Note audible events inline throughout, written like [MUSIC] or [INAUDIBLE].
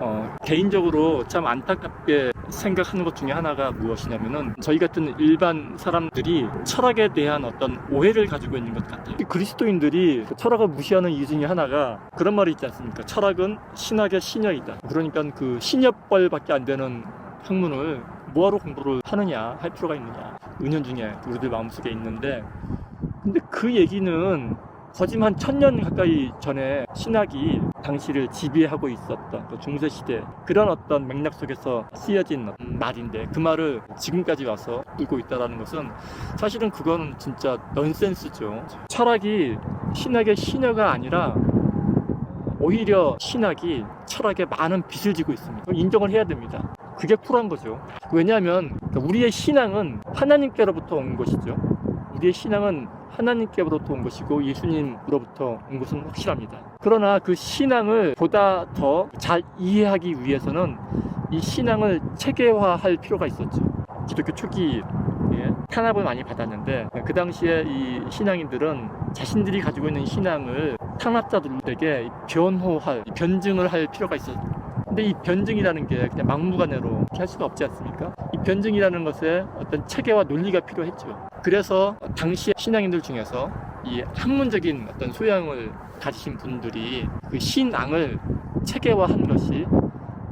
어, 개인적으로 참 안타깝게 생각하는 것 중에 하나가 무엇이냐면은 저희 같은 일반 사람들이 철학에 대한 어떤 오해를 가지고 있는 것 같아요. 이 그리스도인들이 그 철학을 무시하는 이유 중에 하나가 그런 말이 있지 않습니까? 철학은 신학의 신여이다. 그러니까 그 신여벌밖에 안 되는 학문을 뭐하러 공부를 하느냐 할 필요가 있느냐 은연중에 우리들 마음속에 있는데 근데 그 얘기는 거짓 한 천년 가까이 전에 신학이 당시를 지배하고 있었던 그 중세 시대 그런 어떤 맥락 속에서 쓰여진 말인데 그 말을 지금까지 와서 들고 있다라는 것은 사실은 그거는 진짜 넌센스죠. 철학이 신학의 신여가 아니라 오히려 신학이 철학에 많은 빚을 지고 있습니다. 인정을 해야 됩니다. 그게 쿨한 거죠. 왜냐하면 우리의 신앙은 하나님께로부터 온 것이죠. 우리의 신앙은 하나님께로부터 온 것이고 예수님으로부터 온 것은 확실합니다. 그러나 그 신앙을 보다 더 잘 이해하기 위해서는 이 신앙을 체계화할 필요가 있었죠. 기독교 초기 에 탄압을 많이 받았는데 그 당시에 이 신앙인들은 자신들이 가지고 있는 신앙을 탄압자들에게 변호할 변증을 할 필요가 있었죠. 근데 이 변증이라는 게 그냥 막무가내로 이렇게 할 수가 없지 않습니까? 이 변증이라는 것에 어떤 체계와 논리가 필요했죠. 그래서 당시 신앙인들 중에서 이 학문적인 어떤 소양을 가지신 분들이 그 신앙을 체계화한 것이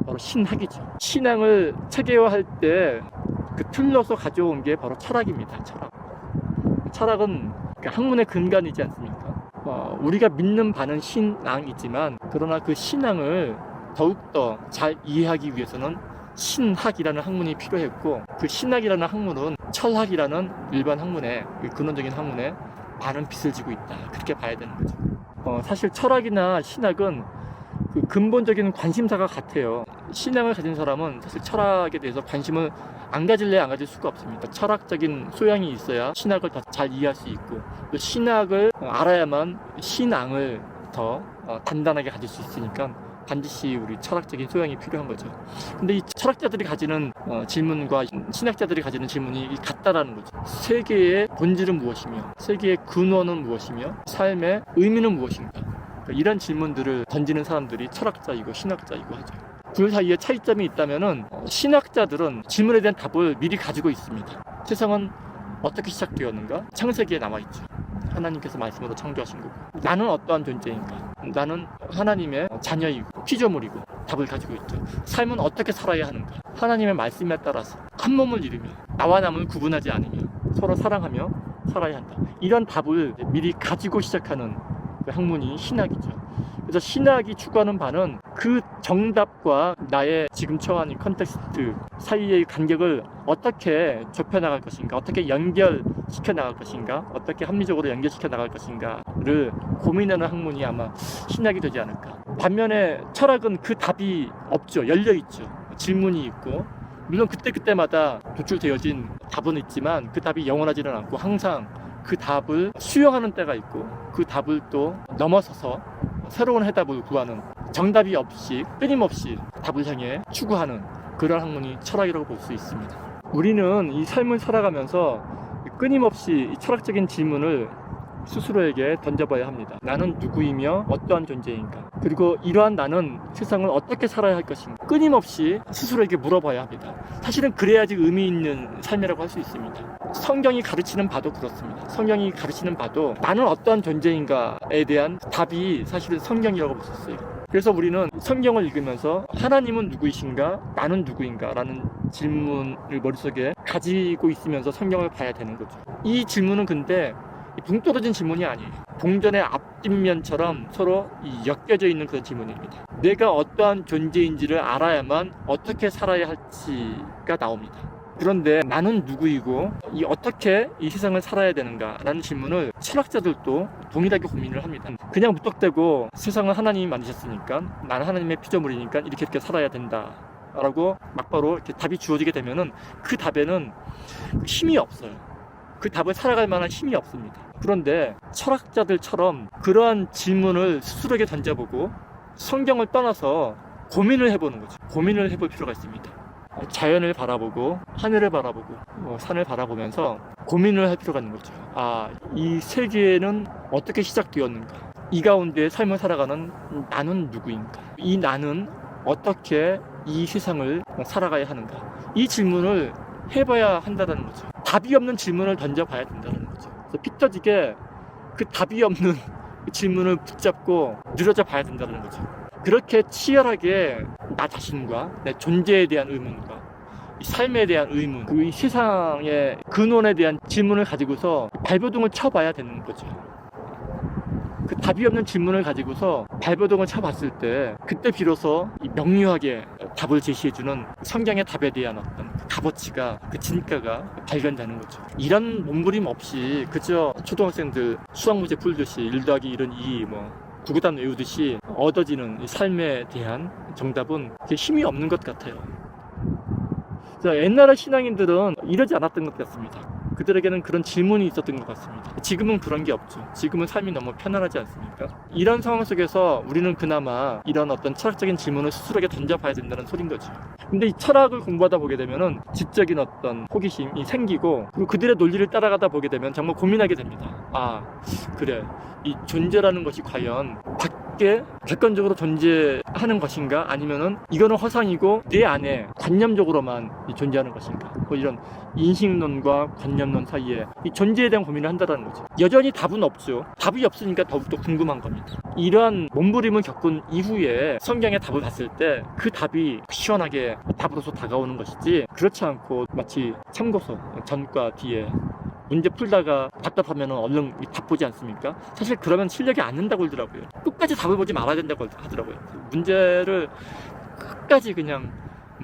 바로 신학이죠. 신앙을 체계화할 때 그 틀로서 가져온 게 바로 철학입니다. 철학. 철학은 그 학문의 근간이지 않습니까? 어, 우리가 믿는 바는 신앙이지만 그러나 그 신앙을 더욱더 잘 이해하기 위해서는 신학이라는 학문이 필요했고 그 신학이라는 학문은 철학이라는 일반 학문에 그 근원적인 학문에 많은 빚을 지고 있다. 그렇게 봐야 되는 거죠. 어, 사실 철학이나 신학은 그 근본적인 관심사가 같아요. 신앙을 가진 사람은 사실 철학에 대해서 관심을 안 가질래 안 가질 수가 없습니다. 철학적인 소양이 있어야 신학을 더 잘 이해할 수 있고 또 신학을 알아야만 신앙을 더 어, 단단하게 가질 수 있으니까 반드시 우리 철학적인 소양이 필요한 거죠. 근데 이 철학자들이 가지는 어, 질문과 신학자들이 가지는 질문이 같다라는 거죠. 세계의 본질은 무엇이며, 세계의 근원은 무엇이며, 삶의 의미는 무엇인가. 그러니까 이런 질문들을 던지는 사람들이 철학자이고 신학자이고 하죠. 둘 사이에 차이점이 있다면은 어, 신학자들은 질문에 대한 답을 미리 가지고 있습니다. 세상은 어떻게 시작되었는가? 창세기에 남아 있죠. 하나님께서 말씀으로 창조하신 거고 나는 어떠한 존재인가 나는 하나님의 자녀이고 피조물이고 답을 가지고 있죠 삶은 어떻게 살아야 하는가? 하나님의 말씀에 따라서 한 몸을 이루며 나와 남을 구분하지 않으며 서로 사랑하며 살아야 한다. 이런 답을 미리 가지고 시작하는 그 학문이 신학이죠 그래서 신학이 추구하는 바는 그 정답과 나의 지금 처한 이 컨텍스트 사이의 간격을 어떻게 좁혀 나갈 것인가, 어떻게 연결시켜 나갈 것인가, 어떻게 합리적으로 연결시켜 나갈 것인가를 고민하는 학문이 아마 신학이 되지 않을까. 반면에 철학은 그 답이 없죠. 열려 있죠. 질문이 있고 물론 그때 그때마다 도출되어진 답은 있지만 그 답이 영원하지는 않고 항상 그 답을 수용하는 때가 있고 그 답을 또 넘어서서 새로운 해답을 구하는 정답이 없이 끊임없이 답을 향해 추구하는 그런 학문이 철학이라고 볼 수 있습니다. 우리는 이 삶을 살아가면서 끊임없이 이 철학적인 질문을 스스로에게 던져봐야 합니다. 나는 누구이며 어떠한 존재인가? 그리고 이러한 나는 세상을 어떻게 살아야 할 것인가? 끊임없이 스스로에게 물어봐야 합니다. 사실은 그래야지 의미 있는 삶이라고 할 수 있습니다. 성경이 가르치는 바도 그렇습니다. 성경이 가르치는 바도 나는 어떠한 존재인가에 대한 답이 사실은 성경이라고 볼 수 있어요. 그래서 우리는 성경을 읽으면서 하나님은 누구이신가? 나는 누구인가? 라는 질문을 머릿속에 가지고 있으면서 성경을 봐야 되는 거죠. 이 질문은 근데 붕 떨어진 질문이 아니에요. 동전의 앞뒷면처럼 서로 이 엮여져 있는 그런 질문입니다. 내가 어떠한 존재인지를 알아야만 어떻게 살아야 할지가 나옵니다. 그런데 나는 누구이고 이 어떻게 이 세상을 살아야 되는가라는 질문을 철학자들도 동일하게 고민을 합니다. 그냥 무턱대고 세상을 하나님이 만드셨으니까 나는 하나님의 피조물이니까 이렇게 이렇게 살아야 된다. 라고 막바로 이렇게 답이 주어지게 되면은 그 답에는 힘이 없어요. 그 답을 살아갈 만한 힘이 없습니다. 그런데 철학자들처럼 그러한 질문을 스스로에게 던져보고 성경을 떠나서 고민을 해보는 거죠. 고민을 해볼 필요가 있습니다. 자연을 바라보고 하늘을 바라보고 뭐 산을 바라보면서 고민을 할 필요가 있는 거죠. 아, 이 세계는 어떻게 시작되었는가? 이 가운데 삶을 살아가는 나는 누구인가? 이 나는 어떻게 이 세상을 살아가야 하는가? 이 질문을 해봐야 한다는 거죠. 답이 없는 질문을 던져봐야 된다는 거죠. 그래서 피터지게 그 답이 없는 그 질문을 붙잡고 늘어져 봐야 된다는 거죠. 그렇게 치열하게 나 자신과 내 존재에 대한 의문과 이 삶에 대한 의문, 그이 세상의 근원에 대한 질문을 가지고서 발버둥을 쳐봐야 되는 거죠. 그 답이 없는 질문을 가지고서 발버둥을 쳐봤을 때 그때 비로소 이 명료하게 답을 제시해주는 성경의 답에 대한 어떤 그 값어치가 그 진가가 발견되는 거죠. 이런 몸부림 없이 그저 초등학생들 수학 문제 풀듯이 1 더하기 1은 2, 뭐 구구단 외우듯이 얻어지는 이 삶에 대한 정답은 힘이 없는 것 같아요. 자, 옛날의 신앙인들은 이러지 않았던 것 같습니다. 그들에게는 그런 질문이 있었던 것 같습니다. 지금은 그런 게 없죠. 지금은 삶이 너무 편안하지 않습니까? 이런 상황 속에서 우리는 그나마 이런 어떤 철학적인 질문을 스스로에게 던져봐야 된다는 소린 거죠. 근데 이 철학을 공부하다 보게 되면은 지적인 어떤 호기심이 생기고 그리고 그들의 논리를 따라가다 보게 되면 정말 고민하게 됩니다. 아, 그래. 이 존재라는 것이 과연 밖에 객관적으로 존재하는 것인가? 아니면은 이거는 허상이고 내 안에 관념적으로만 이 존재하는 것인가? 뭐 이런 인식론과 관념론 사이에 이 존재에 대한 고민을 한다는 거죠. 여전히 답은 없죠. 답이 없으니까 더욱더 궁금한 겁니다. 이러한 몸부림을 겪은 이후에 성경의 답을 봤을 때 그 답이 시원하게 답으로서 다가오는 것이지 그렇지 않고 마치 참고서 전과 뒤에 문제 풀다가 답답하면 얼른 답 보지 않습니까? 사실 그러면 실력이 안 는다고 그러더라고요. 끝까지 답을 보지 말아야 된다고 하더라고요. 문제를 끝까지 그냥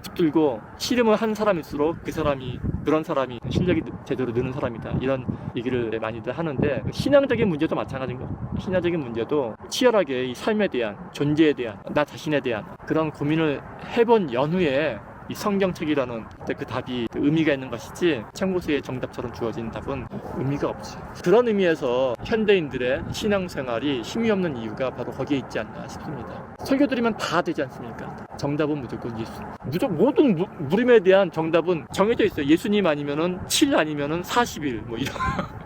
붙들고 씨름을 한 사람일수록 그 사람이 그런 사람이 실력이 제대로 느는 사람이다 이런 얘기를 많이들 하는데 신앙적인 문제도 마찬가지인 거 신앙적인 문제도 치열하게 이 삶에 대한 존재에 대한 나 자신에 대한 그런 고민을 해본 연후에 이 성경책이라는 그 답이 의미가 있는 것이지 참고서의 정답처럼 주어진 답은 의미가 없죠. 그런 의미에서 현대인들의 신앙생활이 힘이 없는 이유가 바로 거기에 있지 않나 싶습니다. 설교 드리면 다 되지 않습니까? 정답은 무조건 예수. 무조건 모든 무, 무림에 대한 정답은 정해져 있어요. 예수님 아니면은 7 아니면은 40일 뭐 이런. [LAUGHS]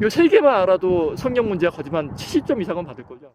이세 개만 알아도 성경 문제가 거짓말 70점 이상은 받을 거죠.